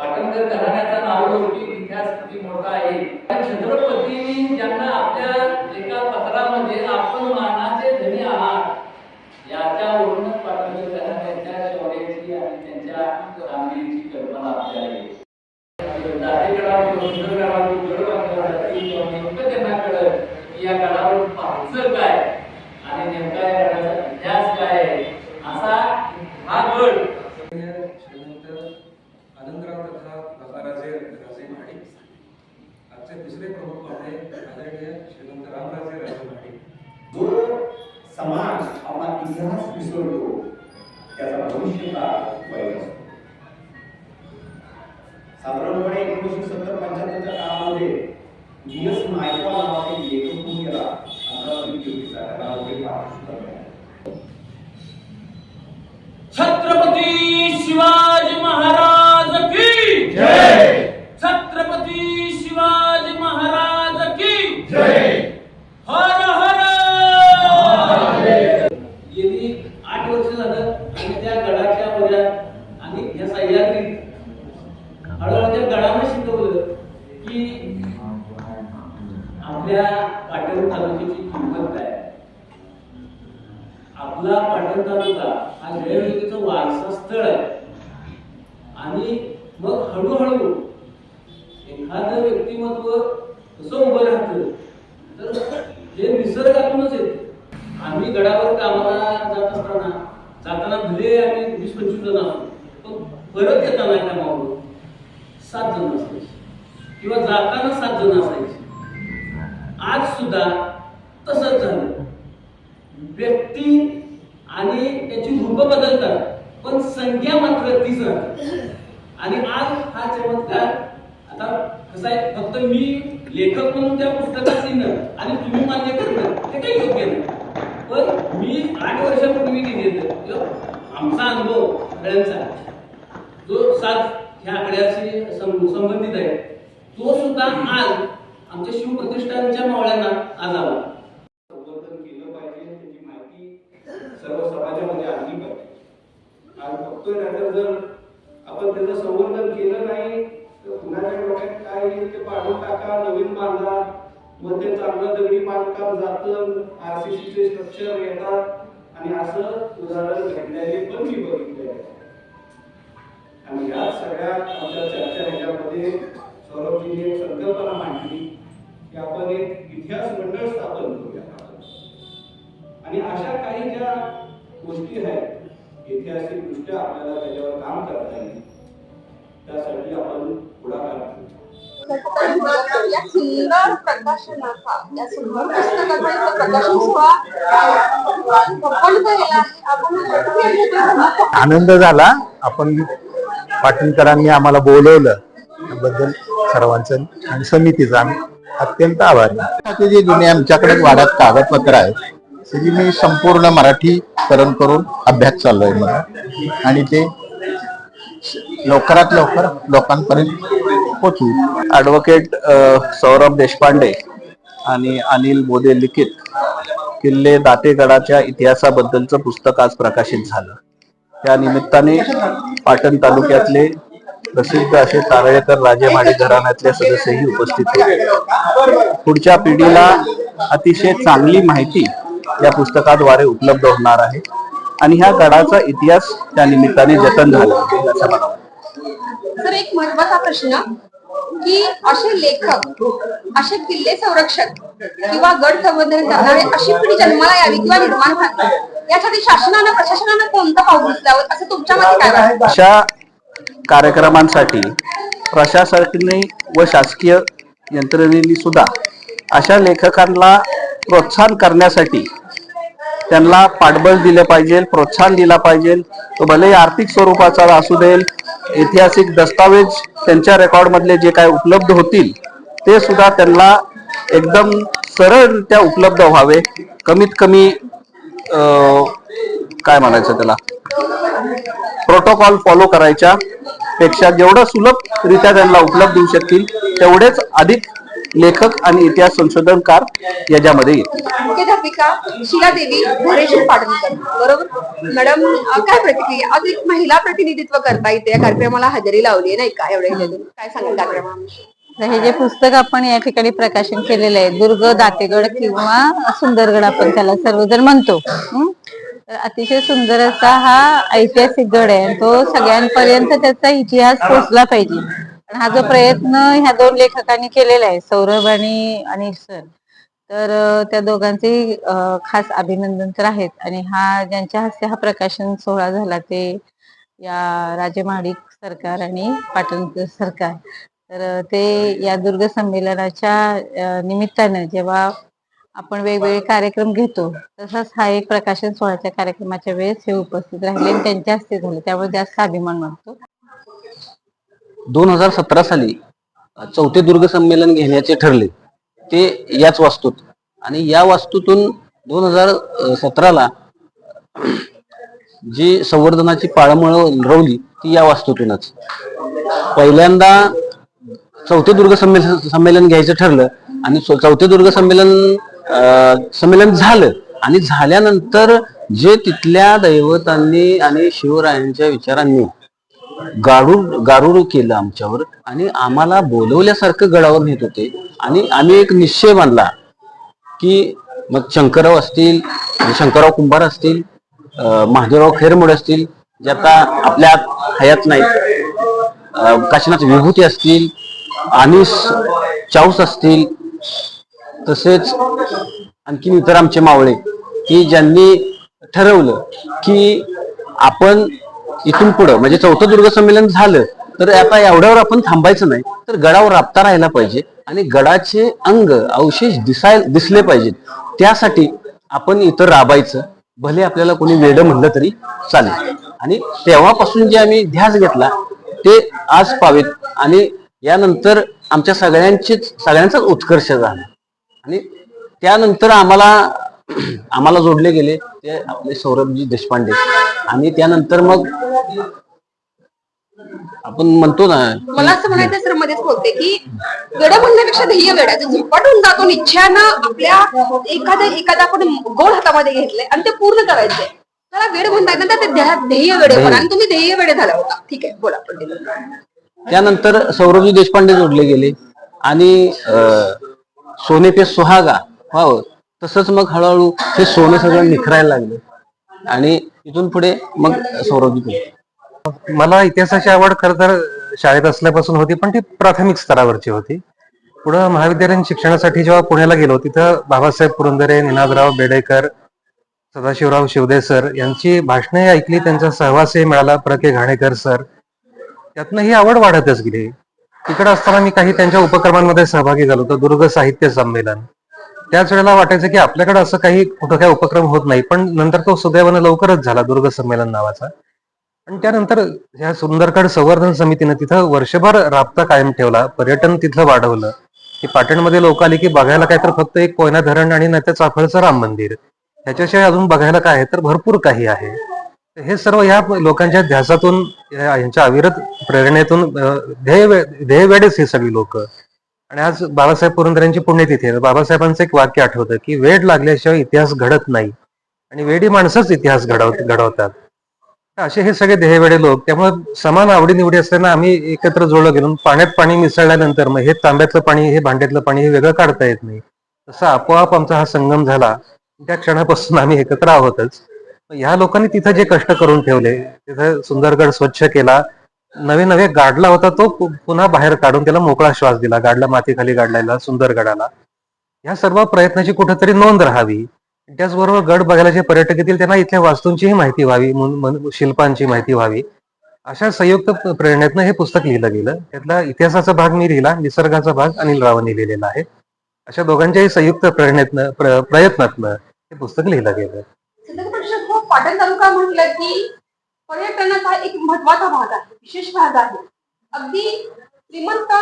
पाटणकर घराण्याचा नावलौकिक इतिहास किती मोठा आहे. आणि छत्रपतींनी ज्यांना आपल्या एका पत्रामध्ये आपण मानाचे धनी आहात याच्यावरूनच पाटणकर घराण्याच्या शौर्याची आणि त्यांच्या कामगिरीची कल्पना आपल्याला येते. दाढेगडावर सुंदरगडावर गड बांधला नेमकं त्यांना कळलं की या गडावर पाहायचं काय आणि नेमका या गडाचा इतिहास काय आहे असा हा गड श्रीमंत आनंदराव तथा लताराजे राजे महाडिक आजचे दुसरे प्रमुख पाहुणे आदरणीय श्रीमंत रामराजे राजे महाडिक जो समाज आपला इतिहास विसरतो त्याचा भविष्यकाळ वाईट असतो साधारणपणे एकोणीसशे सत्तर पंच्याहत्तरच्या काळामध्ये डी एस नायकवा नावाचा एक लेखक होऊन गेला अमरावती ज्योतीचा त्याला वगैरे पाठ सुद्धा छत्रपती शिवाजी महाराज की जय छत्रपती शिवाजी महाराज की जय हर हर गेली आठ वर्ष झालं आणि त्या गडाच्या वऱ्या आणि या सह्याद्रीत हळूहळू त्या गडाने शिकवलं की आपल्या पाटण तालुक्याची किंमत काय आहे. आपला पाटण तालुका हा जयविजेचं वारसा स्थळ आहे. आणि मग हळूहळू एखादं व्यक्तिमत्व कसं उभं राहतं? तर हे निसर्गातूनच येत. आम्ही गडावर कामाला जात असताना जाताना भले आम्ही वीस पंचवीस जण असतो पण परत येताना कामावर सात जण असायचे किंवा जाताना सात जण असायचे. आज सुद्धा तसंच झालं. व्यक्ती आणि त्याची रूप बदलतात पण संख्या मात्र तीच राहते. आणि आज हा चमत्कार आता कसं आहे फक्त मी लेखक म्हणून त्या पुस्तकात लिहिणं आणि तुम्ही मान्य करणं हे काही योग्य नाही. पण मी आठ वर्षापूर्वी लिहिलेलं आमचा अनुभव सगळ्यांचा जो सात ह्या आकड्याशी सं- संबंधित आहे तो सुद्धा आज आमच्या शिवप्रतिष्ठानच्या मावळ्यांना आज आला. संवर्धन केलं पाहिजे त्याची माहिती सर्व समाजामध्ये आणली पाहिजे. आज बघतोय नाहीतर जर आपण त्याचं संवर्धन केलं नाही तर कुणाच्या डोक्यात काय येईल? ते पाडून टाका नवीन बांधा. मग ते चांगलं दगडी बांधकाम जातं आरसीसीचे स्ट्रक्चर येतात. आणि असं उदाहरण घडलेले पण मी बघितले आहे आणि या सगळ्या आमच्या चर्चा ह्याच्यामध्ये सौरभजीने एक संकल्पना मांडली. की आपण एक इतिहास मंडळ स्थापन करूया. आणि अशा काही ज्या गोष्टी आहेत ऐतिहासिक दृष्ट्या आपल्याला त्याच्यावर काम करता येईल त्यासाठी आपण पुढाकार घेऊ. या सुंदर प्रकाशनाचा या सुंदर पुस्तकाचा इथं प्रकाशन सोहळा संपन्न झालेला आहे. आपण प्रतिक्रिया घेतोय. आनंद झाला. आपण पाटणकरांनी आम्हाला बोलवलं. त्याबद्दल सर्वांचं आणि समितीचं आम्ही अत्यंत आभारी. आहे. आता जे जुने आमच्याकडे वाड्यात कागदपत्र आहेत त्याची मी संपूर्ण मराठीकरण करून अभ्यास चाललोय आहे मला. आणि ते लवकरात लवकर लोकांपर्यंत पोचू. ॲडव्होकेट सौरभ देशपांडे आणि अनिल बोदे लिखित किल्ले दातेगडाच्या इतिहासाबद्दलचं पुस्तक आज प्रकाशित झालं. त्या निमित्ताने पाटण तालुक्यातले प्रसिद्ध असे तारळेकर राजेमाडी घराण्यातले सदस्यही उपस्थित होते. पुढच्या पिढीला अतिशय चांगली माहिती या पुस्तकाद्वारे उपलब्ध होणार आहे. आणि ह्या गडाचा इतिहास त्या निमित्ताने जतन झाला. असं मला. तर एक महत्त्वाचा प्रश्न की असे लेखक असे किल्ले संरक्षक किंवा गड संवर्धन करणारे अशी पिढी जन्माला यावी किंवा निर्माण व्हावी यासाठी शासनानं प्रशासनानं कोणतं पाऊल उचलावं? असं तुमच्या मते काय अशा कार्यक्रमांसाठी प्रशासनाने व शासकीय यंत्रणेनी सुद्धा अशा लेखकांना प्रोत्साहन करण्यासाठी त्यांना पाठबळ दिलं पाहिजे प्रोत्साहन दिला पाहिजे. तो भले आर्थिक स्वरूपाचा असू देईल ऐतिहासिक दस्तावेज त्यांच्या रेकॉर्डमधले जे काय उपलब्ध होतील ते सुद्धा त्यांना एकदम सरळरित्या उपलब्ध व्हावे. कमीत कमी अं, काय म्हणायचं त्याला? प्रोटोकॉल फॉलो करायच्या. पेक्षा जेवढं सुलभरित्या त्यांना उपलब्ध होऊ शकतील तेवढेच अधिक लेखक आणि इतिहास संशोधनकार याच्यामध्ये मुख्याध्यापिका शिला देवी धैर्यशील पाटणकर बरोबर? मॅडम अं, काय प्रतिक्रिया? आज एक महिला प्रतिनिधित्व करता या कार्यक्रमाला हजेरी लावली नाही का? एवढ्या? काय सांगाल हे जे पुस्तक आपण या ठिकाणी प्रकाशन केलेलं आहे दुर्ग दातेगड किंवा सुंदरगड आपण त्याला सर्वजण म्हणतो? तर अतिशय सुंदर असा हा ऐतिहासिक गड आहे. आणि तो सगळ्यांपर्यंत त्याचा इतिहास पोहोचला पाहिजे. हा जो प्रयत्न ह्या दोन लेखकांनी केलेला आहे सौरभ आणि अनिल सर तर त्या दोघांचे खास अभिनंदन तर आहेत. आणि हा ज्यांच्या हस्ते हा प्रकाशन सोहळा झाला ते या राजे महाडिक सरकार आणि पाटण सरकार. तर ते या दुर्ग संमेलनाच्या निमित्तानं जेव्हा आपण वेगवेगळे कार्यक्रम घेतो. तसाच हा एक प्रकाशन सोहळ्याच्या कार्यक्रमाच्या वेळेस हे उपस्थित राहिले आणि त्यांच्या हस्ते झाले. त्यामुळे जास्त अभिमान वाटतो. दोन हजार सतरा साली चौथे दुर्ग संमेलन घेण्याचे ठरले. ते याच वास्तूत. आणि या वास्तूतून दोन हजार सतराला जी संवर्धनाची पाळंमुळ रवली ती या वास्तूतूनच. पहिल्यांदा चौथे दुर्ग संमेलन संमेलन घ्यायचं ठरलं आणि चौथे दुर्ग संमेलन संमेलन झालं. आणि झाल्यानंतर जे तिथल्या दैवतांनी आणि शिवरायांच्या विचारांनी गारूड गारूड केलं आमच्यावर आणि आम्हाला बोलवल्यासारखं गडावर नेत होते. आणि आम्ही एक निश्चय बांधला की मग शंकरराव असतील शंकरराव कुंभार असतील महादेवराव खैरमोड असतील जे आता आपल्या हयात नाहीत काशीनाथ विभूती असतील आणि चाऊस असतील तसेच आणखीन इतर आमचे मावळे की ज्यांनी ठरवलं की आपण इथून पुढं म्हणजे चौथं दुर्ग संमेलन झालं तर आता एवढ्यावर आपण थांबायचं नाही तर गडावर राबता राहायला पाहिजे आणि गडाचे अंग अवशेष दिसाय दिसले पाहिजेत. त्यासाठी आपण इथं राबायचं भले आपल्याला कोणी वेड म्हणलं तरी चालेल. आणि तेव्हापासून जे आम्ही ध्यास घेतला ते आज पावेत आणि यानंतर आमच्या सगळ्यांचीच सगळ्यांचाच उत्कर्ष झाला. आणि त्यानंतर आम्हाला आम्हाला जोडले गेले ते आपले सौरभजी देशपांडे. आणि त्यानंतर मग आपण म्हणतो ना मला असं म्हणायचं सर मध्येच बोलते की गड म्हणण्यापेक्षा ध्येय गड आहे झपाटून जातो निश्चयानं आपल्या एखादं एखादं आपण गोड हातामध्ये घेतलंय आणि ते पूर्ण करायचंय. त्याला वेळ म्हणता येत ते ध्या- ध्येय वेळे पण आणि तुम्ही ध्येय वेळे झाला होता. ठीक आहे बोला पण त्यानंतर सौरभजी देशपांडे जोडले गेले. आणि सोने पे सुहागा. हो तसंच मग हळूहळू हे सोनं सगळं निखरायला लागलं. आणि इथून पुढे मग सौरभ मला इतिहासाची आवड खर तर शाळेत असल्यापासून होती पण ती प्राथमिक स्तरावरची होती. पुढं महाविद्यालयीन शिक्षणासाठी जेव्हा पुण्याला गेलो तिथं बाबासाहेब पुरंदरे निनादराव बेडेकर सदाशिवराव शिवदे सर यांची भाषणे ऐकली त्यांचा सहवासही मिळाला प्रके घाणेकर सर. त्यातनं ही आवड वाढतच गेली. तिकडे असताना मी काही त्यांच्या उपक्रमांमध्ये सहभागी झालो होतो दुर्ग साहित्य संमेलन. त्याच वेळेला वाटायचं की आपल्याकडे असं काही कुठं काही उपक्रम होत नाही पण नंतर तो सुदैवानं लवकरच झाला दुर्ग संमेलन नावाचा. आणि त्यानंतर ह्या सुंदरगड संवर्धन समितीनं तिथं वर्षभर राबता कायम ठेवला पर्यटन तिथलं वाढवलं. की पाटणमध्ये लोक आली की बघायला काय तर फक्त एक कोयना धरण आणि नाही चाफळचं राम मंदिर. ह्याच्याशिवाय अजून बघायला काय आहे? तर भरपूर काही आहे. हे सर्व ह्या लोकांच्या ध्यासातून यांच्या अविरत प्रेरणेतून अं, ध्येय ध्येयवेडेच हे सगळी लोक. आणि आज बाबासाहेब पुरंदरेंची पुण्यतिथी आहे. बाबासाहेबांचं एक वाक्य आठवतं की वेळ लागल्याशिवाय इतिहास घडत नाही आणि वेडी माणसंच इतिहास घडवत घडवतात. तर असे हे सगळे ध्येयवेडे लोक त्यामुळे समान आवडीनिवडी असताना आम्ही एकत्र जोडलं गेलो. पाण्यात पाणी मिसळल्यानंतर मग हे तांब्यातलं पाणी हे भांड्यातलं पाणी हे वेगळं काढता येत नाही. तसं आपोआप आमचा हा संगम झाला. त्या क्षणापासून आम्ही एकत्र आहोतच. ह्या लोकांनी तिथं जे कष्ट करून ठेवले तिथं सुंदरगड स्वच्छ केला नवे नवे गाडला होता तो पुन्हा बाहेर काढून त्याला मोकळा श्वास दिला गाडला मातीखाली गाडलायला सुंदरगडाला. ह्या सर्व प्रयत्नाची कुठेतरी नोंद राहावी. त्याचबरोबर गड बघायला जे पर्यटक येतील त्यांना इथल्या वास्तूंचीही माहिती व्हावी मन- शिल्पांची माहिती व्हावी. अशा संयुक्त प्रेरणेतनं हे पुस्तक लिहिलं गेलं. त्यातला इतिहासाचा भाग मी लिहिला निसर्गाचा भाग अनिल रावांनी लिहिलेला आहे. अशा दोघांच्याही संयुक्त प्रेरणेतनं प्र- प्रयत्नातनं हे पुस्तक लिहिलं गेलं. पाटण तालुका म्हटलं की पर्यटनाचा एक महत्त्वाचा भाग आहे विशेष भाग आहे. अगदी श्रीमंत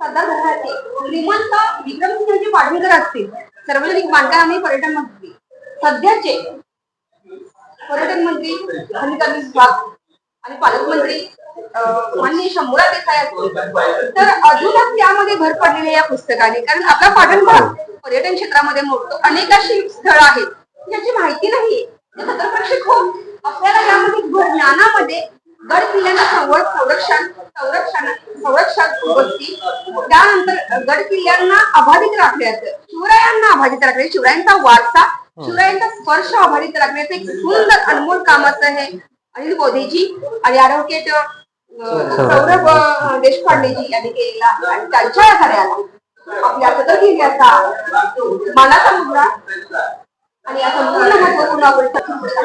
सरदार घराचे श्रीमंत विक्रमसिंहजी पाटणकर असतील सार्वजनिक बांधकाम आणि पर्यटन मंत्री. सध्याचे पर्यटन मंत्री खनिज विभाग आणि पालकमंत्री अं, माननीय देसाई असतील. तर अजूनच त्यामध्ये भर पडलेली या पुस्तकाने कारण आपला पाटण भाग पर्यटन क्षेत्रामध्ये मोडतो. अनेक अशी स्थळं आहेत. ज्याची माहिती नाही आपल्याला यामध्ये ज्ञानामध्ये गड किल्ल्यांचं संवर संरक्षण संरक्षण गोष्टी त्यानंतर गड किल्ल्यांना अबाधित राखण्याचं शिवरायांना अबाधित राखणे शिवरायांचा वारसा शिवरायांचा स्पर्श अबाधित राखण्याचं एक सुंदर अनमोल कामाचं हे अनिल बोधेजी आणि ॲडव्होकेट सौरभ देशपांडेजी यांनी केलेला आणि त्यांच्या कार्याला आपल्या सदर किल्ल्याचा मानाचा मुद्रा आणि या संपूर्ण महत्त्वपूर्ण आवडीचा संतोष